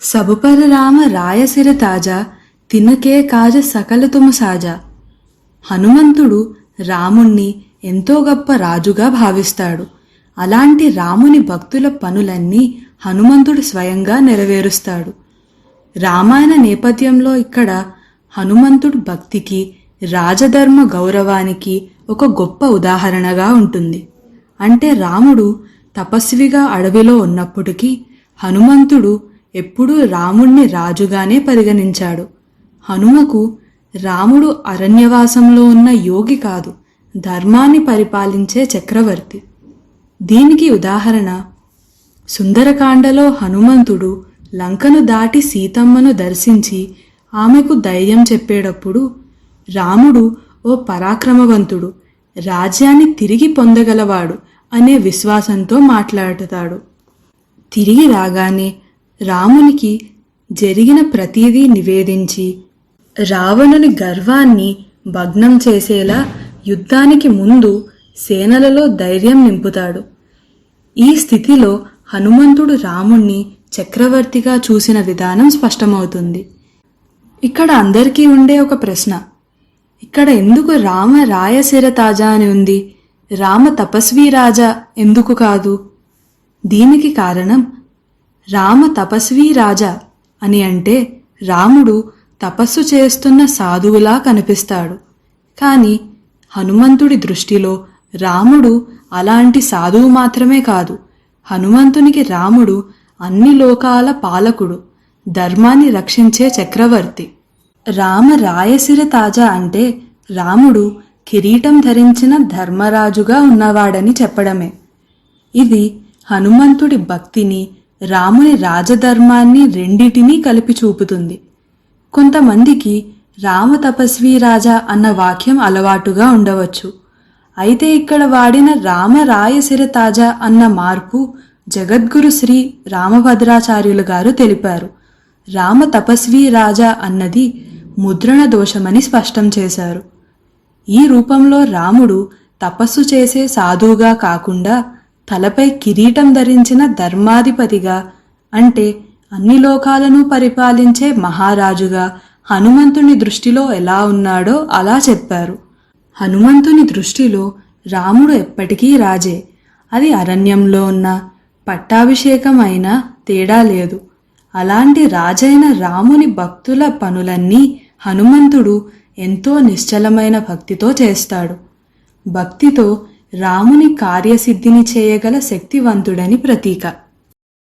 సబుపర రామ రాయసిర తాజా తినకే కాజ సకలతుము సాజా హనుమంతుడు రాముణ్ణి ఎంతో గొప్ప రాజుగా భావిస్తాడు. అలాంటి రాముని భక్తుల పనులన్నీ హనుమంతుడు స్వయంగా నెరవేరుస్తాడు. రామాయణ నేపథ్యంలో ఇక్కడ హనుమంతుడు భక్తికి రాజధర్మ గౌరవానికి ఒక గొప్ప ఉదాహరణగా ఉంటుంది. అంటే రాముడు తపస్విగా అడవిలో ఉన్నప్పటికీ హనుమంతుడు ఎప్పుడూ రాముణ్ణి రాజుగానే పరిగణించాడు. హనుమకు రాముడు అరణ్యవాసంలో ఉన్న యోగి కాదు ధర్మాన్ని పరిపాలించే చక్రవర్తి. దీనికి ఉదాహరణ సుందరకాండలో హనుమంతుడు లంకను దాటి సీతమ్మను దర్శించి ఆమెకు ధైర్యం చెప్పేటప్పుడు రాముడు ఓ పరాక్రమవంతుడు రాజ్యాన్ని తిరిగి పొందగలవాడు అనే విశ్వాసంతో మాట్లాడుతాడు. తిరిగి రాగానే రామునికి జరిగిన ప్రతిదీ నివేదించి రావణుని గర్వాన్ని భగ్నం చేసేలా యుద్ధానికి ముందు సేనలలో ధైర్యం నింపుతాడు. ఈ స్థితిలో హనుమంతుడు రాముణ్ణి చక్రవర్తిగా చూసిన విధానం స్పష్టమవుతుంది. ఇక్కడ అందరికీ ఉండే ఒక ప్రశ్న. ఇక్కడ ఎందుకు రామ రాయశిర తాజా అని ఉంది? రామ తపస్వి రాజా ఎందుకు కాదు? దీనికి కారణం రామ తపస్వి రాజా అని అంటే రాముడు తపస్సు చేస్తున్న సాధువులా కనిపిస్తాడు. కానీ హనుమంతుడి దృష్టిలో రాముడు అలాంటి సాధువు మాత్రమే కాదు. హనుమంతునికి రాముడు అన్ని లోకాల పాలకుడు ధర్మాన్ని రక్షించే చక్రవర్తి. రామ రాయసిర తాజా అంటే రాముడు కిరీటం ధరించిన ధర్మరాజుగా ఉన్నవాడని చెప్పడమే. ఇది హనుమంతుడి భక్తిని రాముని రాజధర్మాన్ని రెండిటినీ కలిపి చూపుతుంది. కొంతమందికి రామ తపస్వి రాజా అన్న వాక్యం అలవాటుగా ఉండవచ్చు. అయితే ఇక్కడ వాడిన రామ రాయసిర తాజా అన్న మార్పు జగద్గురు శ్రీ రామభద్రాచార్యులు గారు తెలిపారు. రామ తపస్వి రాజా అన్నది ముద్రణ దోషమని స్పష్టం చేశారు. ఈ రూపంలో రాముడు తపస్సు చేసే సాధువుగా కాకుండా తలపై కిరీటం ధరించిన ధర్మాధిపతిగా అంటే అన్ని లోకాలను పరిపాలించే మహారాజుగా హనుమంతుని దృష్టిలో ఎలా ఉన్నాడో అలా చెప్పారు. హనుమంతుని దృష్టిలో రాముడు ఎప్పటికీ రాజే. అది అరణ్యంలో ఉన్న పట్టాభిషేకం అయినా తేడా లేదు. అలాంటి రాజైన రాముని భక్తుల పనులన్నీ హనుమంతుడు ఎంతో నిశ్చలమైన భక్తితో చేస్తాడు. భక్తితో రాముని కార్యసిద్ధిని చేయగల శక్తివంతుడని ప్రతీక.